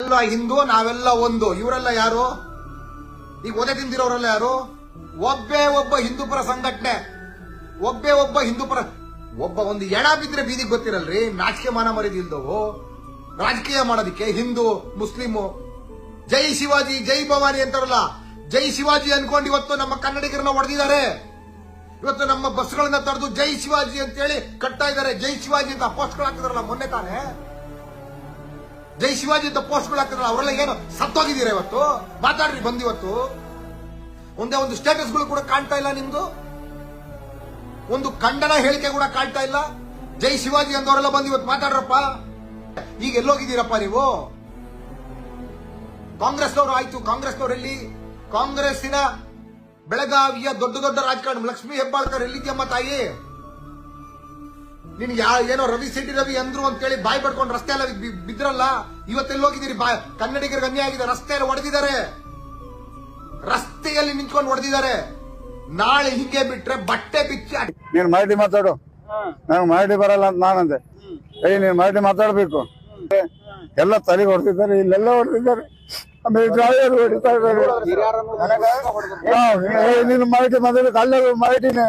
ಎಲ್ಲ ಹಿಂದೂ, ನಾವೆಲ್ಲ ಒಂದು. ಇವರೆಲ್ಲ ಯಾರು? ಈಗ ಒದೆ ತಿಂದಿರೋರೆಲ್ಲ ಯಾರು? ಒಬ್ಬೇ ಒಬ್ಬ ಹಿಂದೂಪರ ಸಂಘಟನೆ. ಒಬ್ಬೇ ಒಬ್ಬ ಹಿಂದೂಪರ ಒಬ್ಬ ಒಂದು ಎಣ ಬಿದ್ರೆ ಬೀದಿಗೆ ಗೊತ್ತಿರಲ್ರಿ? ನಾಚಿಕೆ ಮಾನ ಮರಿದಿಲ್ದವು ರಾಜಕೀಯ ಮಾಡೋದಕ್ಕೆ ಹಿಂದೂ, ಮುಸ್ಲಿಮು. ಜೈ ಶಿವಾಜಿ, ಜೈ ಭವಾನಿ ಅಂತಾರಲ್ಲ. ಜೈ ಶಿವಾಜಿ ಅನ್ಕೊಂಡು ಇವತ್ತು ನಮ್ಮ ಕನ್ನಡಿಗರನ್ನ ಹೊಡೆದಿದ್ದಾರೆ. ಇವತ್ತು ನಮ್ಮ ಬಸ್ಗಳನ್ನ ತಡೆದು ಜೈ ಶಿವಾಜಿ ಅಂತೇಳಿ ಕಟ್ತಾ ಇದ್ದಾರೆ. ಜೈ ಶಿವಾಜಿ ಅಂತ ಪೋಸ್ಟ್ಗಳು ಹಾಕಿದಾರಲ್ಲ ಮೊನ್ನೆ ತಾನೇ. ಜೈ ಶಿವಾಜಿ ಅಂತ ಪೋಸ್ಟ್ಗಳು ಹಾಕಿದ್ರೆ ಅವರೆಲ್ಲ ಏನು ಸತ್ತೋಗಿದ್ದೀರಾ ಇವತ್ತು? ಮಾತಾಡ್ರಿ ಬಂದಿವತ್ತು ಒಂದೇ ಒಂದು ಸ್ಟೇಟಸ್ಗಳು ಕೂಡ ಕಾಣ್ತಾ ಇಲ್ಲ ನಿಮ್ದು. ಒಂದು ಖಂಡನ ಹೇಳಿಕೆ ಕೂಡ ಕಾಣ್ತಾ ಇಲ್ಲ. ಜೈ ಶಿವಾಜಿ ಅಂದವರೆಲ್ಲ ಬಂದು ಇವತ್ತು ಮಾತಾಡ್ರಪ್ಪ. ಈಗ ಎಲ್ಲೋಗಿದ್ದೀರಪ್ಪ ನೀವು? ಕಾಂಗ್ರೆಸ್ನವರು ಆಯ್ತು, ಕಾಂಗ್ರೆಸ್ನವರು ಎಲ್ಲಿ? ಕಾಂಗ್ರೆಸ್ಸಿನ ಬೆಳಗಾವಿಯ ದೊಡ್ಡ ದೊಡ್ಡ ರಾಜಕಾರಣ, ಲಕ್ಷ್ಮೀ ಹೆಬ್ಬಾಳ್ಕರ್ ಎಲ್ಲಿದ್ಯಮ್ಮ ತಾಯಿ? ನಿನ್ ಯಾ ಏನೋ ರವಿ ಸಿಟಿ ರವಿ ಅಂದ್ರು ಅಂತೇಳಿ ಬಾಯ್ ಪಡ್ಕೊಂಡು ರಸ್ತೆ ಎಲ್ಲ ಬಿದ್ರಲ್ಲ? ಬಿದ್ರಲ್ಲ ಇವತ್ತೆಲ್ಲೋಗಿದ್ದೀರಿ ಬಾ ಕನ್ನಡಿಗರಿಗೆ ಅನ್ಯಾಯ ಆಗಿದೆ. ರಸ್ತೆ ಎಲ್ಲ ಹೊಡೆದಿದ್ದಾರೆ ರಸ್ತೆಯಲ್ಲಿ ನಿಂತ್ಕೊಂಡು ಹೊಡೆದಿದ್ದಾರೆ ನಾಳೆ ಹಿಂಗೆ ಬಿಟ್ರೆ ಬಟ್ಟೆ ಬಿಚ್ಚಿ ನೀನ್ ಮರಾಠಿ ಮಾತಾಡು. ನಂಗೆ ಮರಾಠಿ ಬರಲ್ಲ ಅಂತ ನಾನಂದೆ. ಏ ನೀನ್ ಮರಾಠಿ ಮಾತಾಡ್ಬೇಕು. ಎಲ್ಲ ತಲೆಗೆ ಹೊಡೆದಿದ್ದಾರೆ ಇಲ್ಲೆಲ್ಲ ಹೊಡೆದಿದ್ದಾರೆ ಆಮೇಲೆ ಹೊಡಿತಾ ಇದ್ದಾರೆ. ನೀನು ಅಲ್ಲೇ ಮರಾಠಿನೇ